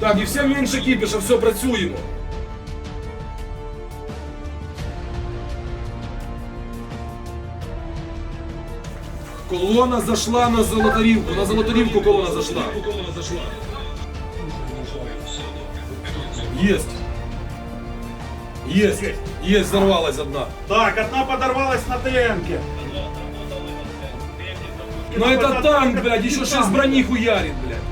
Так, і все менше кіпіша, все, працюємо. Колона зайшла на Золотарівку, на Золотарівку колона зайшла. Єсть. Єсть. Єсть, взорвалась одна. Так, одна подорвалась на ТНке. Ну это танк, блядь, еще шесть брони хуярит, блядь.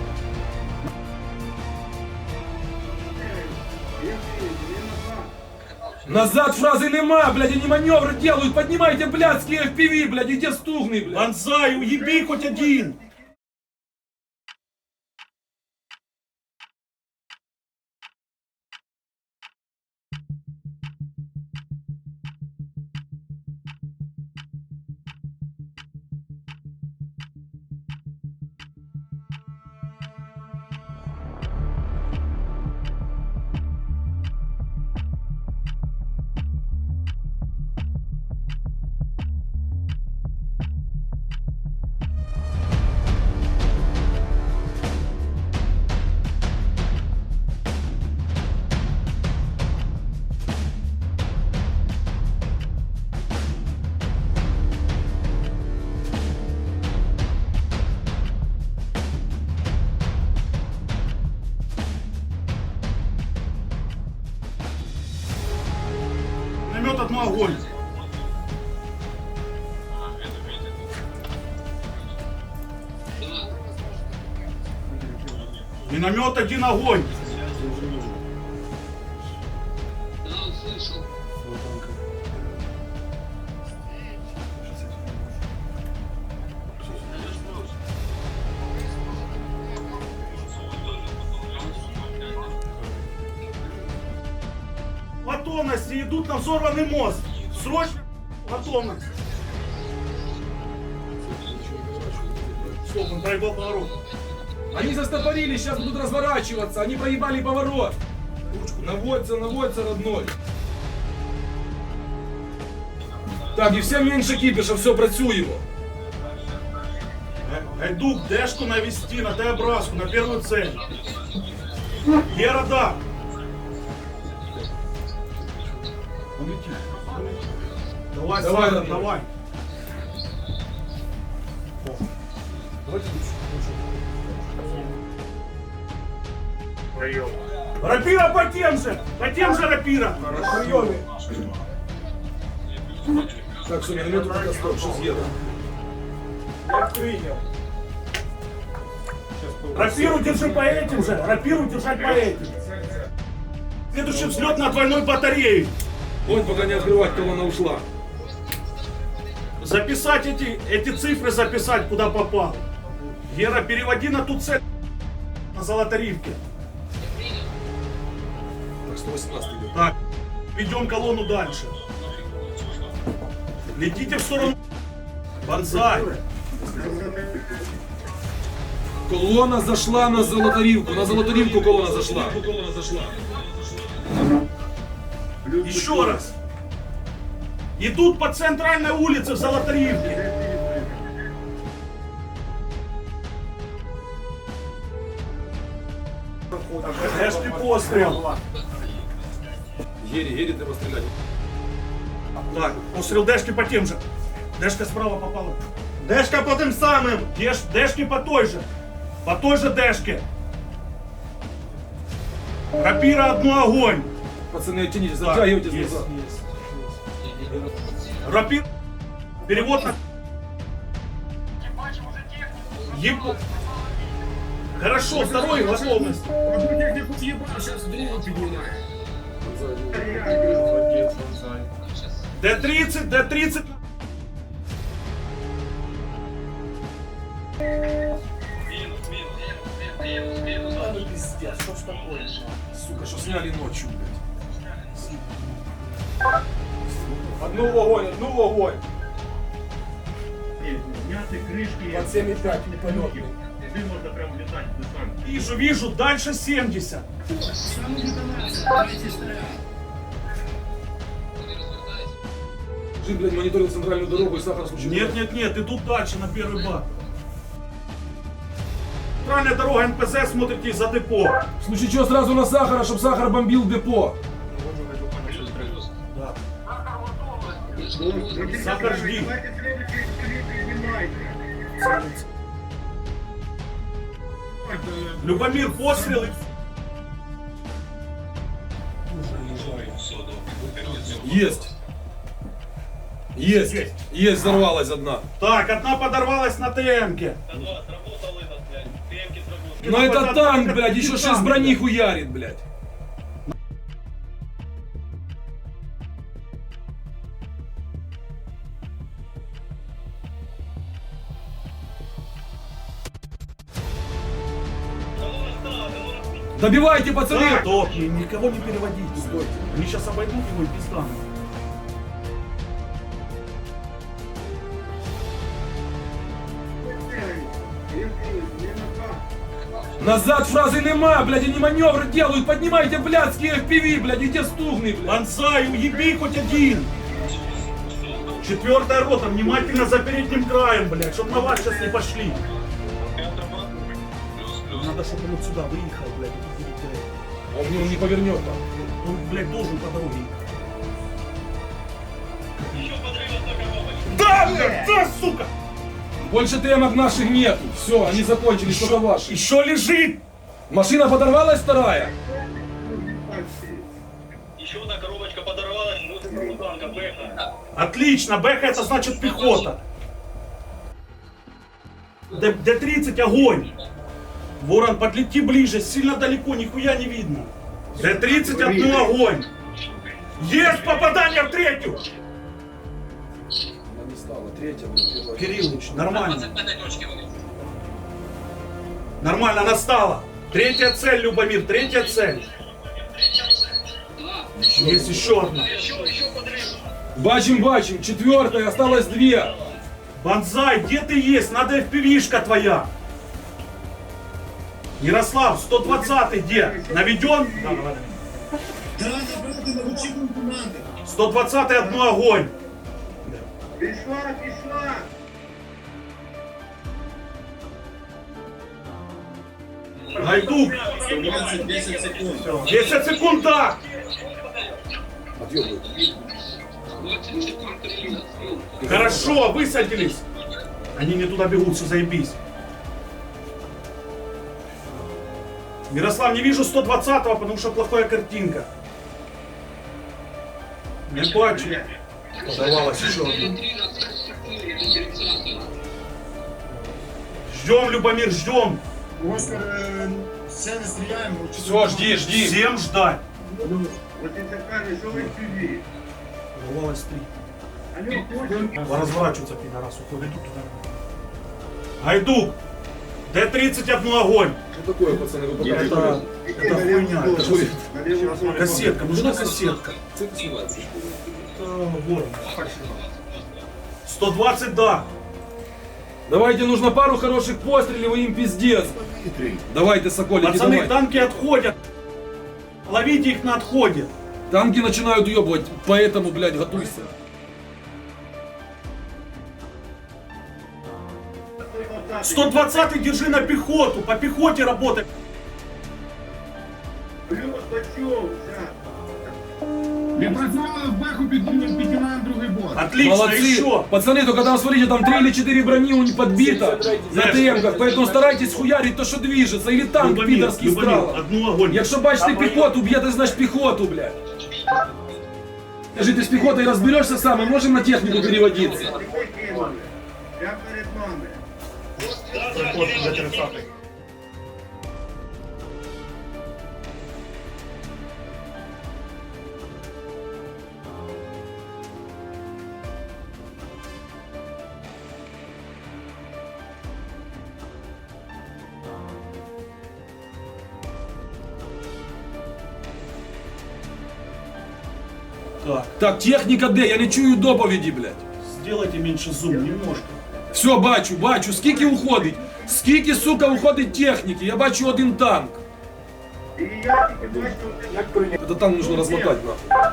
Назад фразы нема, блядь, они маневры делают, поднимайте блядские FPV, блядь, и где стугны, блядь. Бонзай, уеби хоть один. Намет одно огонь. Миномет один огонь. Готовности идут на взорванный мост. Срочно готовность. Стоп, он проебал поворот. Они застопорились, сейчас будут разворачиваться, они проебали поворот. Наводится, наводится, родной. Так, і все менше кіпіша, все, працюємо. Гайдук, дешку навести на Т-образку, на первую цель. Гера, да. Давай, Давай, родной. давай. Рапира по тем же, по тем же рапира. Так, все, миномету пока стоп, сейчас еду. Рапиру держи по этим же, рапиру держать по этим. Следующий взлет на двойной батарее. Вон, пока не открывать, колонна ушла. Записать эти, эти цифры, записать, куда попал. Гера, переводи на ту цель на золотаривке. Так, 118 идет. Так, ведем колонну дальше. Летите в сторону Бонзай. Колона зашла на Золотарівку, на Золотарівку колона зашла. Еще раз Идут по центральной улице в Золотаривке. Эшли пострел. Гері, Гері треба стріляти. Так, пострел Дешки по тем же. Дешка справа попала. Дешка по тим самим! Деш, Дешки по той же. По той же Дешке. Рапира одну огонь. Пацани, оттяніть, затягуйтесь есть, назад. Рапир. Перевод на... Еб- Хорошо, второй готовность. Д-30, Д-30. Сука, що сняли ночью, блядь. Одну в огонь, одну в огонь. Под 7,5 полетный. Вижу, вижу, дальше 70. Жин, блядь, мониторил центральную дорогу и сахар случился. Нет, нет, нет, идут дальше на первый бак. центральная дорога НПЗ, смотрите за депо. В случае чего сразу на сахара, чтобы сахар бомбил депо. Сахар жди. Любомир, пострелы. Есть. Есть. Есть. Есть, взорвалась одна. Так, одна подорвалась на ТМке. Но это танк, блядь, еще шесть брони хуярит, блядь. Добивайте, пацаны! Да, то, ни- никого не переводить. Стойте. Они сейчас обойдут его и пизданут. Назад фразы нема, блядь, они маневры делают, поднимайте блядские FPV, блядь, где стугны, блядь. Бонсай, уеби хоть один. Четвертая рота, внимательно за передним краем, блядь, чтобы на вас сейчас не пошли. Надо, чтобы он вот сюда выехал, блядь. и перед, э, Он не, не повернет там. Он, блядь, должен по дороге ехать. Да, блядь, да, сука! Больше темок наших нету. Все, они закончились, только ваши. Еще лежит! Машина подорвалась вторая? Еще одна коробочка подорвалась, ну, танка, бэха. Отлично, Бэха это значит пехота. Д- Д-30 огонь. Ворон, подлети ближе, сильно далеко, нихуя не видно. Д-30 одну огонь. Есть попадание в третью. Она не стала, третья, блядь, Кириллович, нормально. Нормально, она стала. Третья цель, Любомир, третья цель. Есть еще одна. Бачим, бачим, четвертая, осталось две. Бонзай, где ты есть? Надо FPV-шка твоя. Ярослав, 120 где? Наведен? Да, давай. Да, забрати на учебну команду. 120 одну огонь. Пішла, пішла. Гайдук, 20, 10 секунд. 10 секунд, да. Хорошо, высадились. Они не туда бегут, все заебись. Мирослав, не вижу 120-го, потому что плохая картинка. Не бачу. Подавалась еще одна. Ждем, Любомир, ждем. Оскар, е, все не стріляємо. Все, жди, жди. Всем ждать. Ну, от ти так кажеш, що ви піві. Подавалась три. Алло, хочеш? Разворачиваться, пидорас, уходит тут туда. Гайдук! Т-31 огонь! Что такое, пацаны? Вы пока это, это хуйня. Это же кассетка. Нужна кассетка. 120, да. Давайте нужно пару хороших пострелов и им пиздец. Давайте, соколи. Пацаны, давай. танки отходят. Ловите их на отходе. Танки начинают уебывать, поэтому, блядь, готовься. 120-й держи на пехоту, по пехоте работай. Плюс почем, Він працювали в беху під піднімаємо другий бот. Отлично, Молодцы. еще. Пацаны, только там, смотрите, там три или четыре брони у них подбито на ТМках, поэтому старайтесь хуярить то, что движется, или танк Любомир, підорський Любомир, одну огонь. Якщо бачите піхоту, б'єте, значить пехоту, блядь. Скажи, ти з піхотою розберешся сам, і можемо на технику переводитися? Я Так, Так, техніка де? Я не чую доповіді, блядь. сделайте меньше зум, немножко. Все, бачу, бачу, скільки уходить. Скільки, сука, уходить техніки? Я бачу один танк. І я тільки бачу, Это танк нужно размотать, нахуй.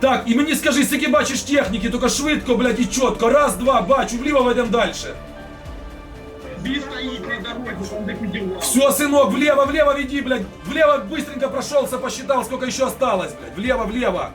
Так, і мені скажи, скільки бачиш техніки, тільки швидко, блядь, і чітко. Раз, два, бачу, вліво ведемо далі. Він стоїть на дорозі, там де підірвав. Все, сынок, влево, влево веди, блядь. Влево быстренько прошелся, посчитал, сколько еще осталось, блядь. Влево, влево.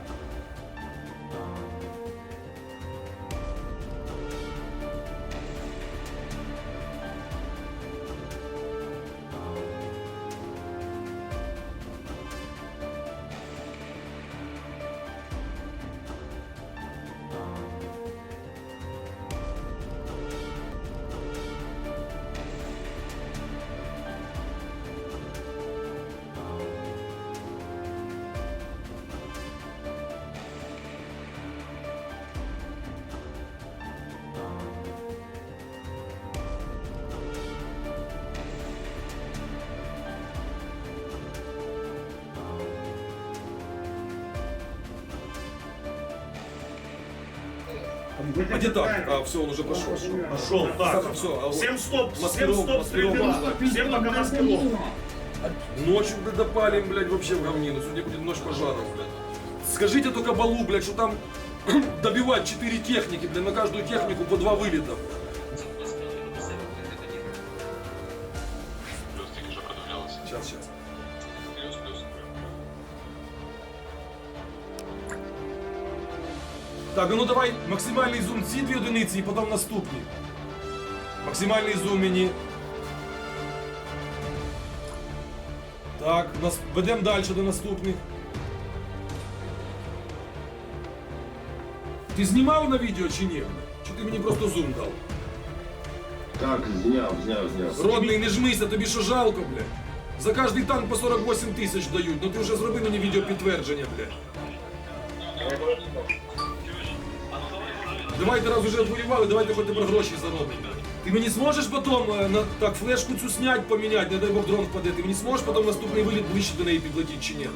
А где так? А, все, он уже пошел. Пошел, так. Все, а вот Всем стоп, всем маскировка, стоп, маскировка. стрельба. Всем пока маскировка. Ночью, блядь, допалим, блядь, вообще в говнину. Сегодня будет ночь пожаров, блядь. Скажите только Балу, блядь, что там добивать 4 техники, блядь, на каждую технику по два вылета. Так, а ну давай максимальний зум ці дві одиниці і потім наступні. Максимальний зум мені. Так, нас ведемо далі до наступних. Ти знімав на відео чи ні? Чи ти мені просто зум дав? Так, зняв, зняв, зняв. Родний, не жмися, тобі що жалко, блядь? За кожний танк по 48 тисяч дають, ну ти вже зроби мені відео підтвердження, блядь. Давайте раз вже відвоювали, давайте хоч тепер гроші заробимо. Ти мені зможеш потім е, на, так, флешку цю снять, поміняти, не дай Бог дрон впаде, ти мені зможеш потім наступний виліт ближче до неї підлетіти чи ні?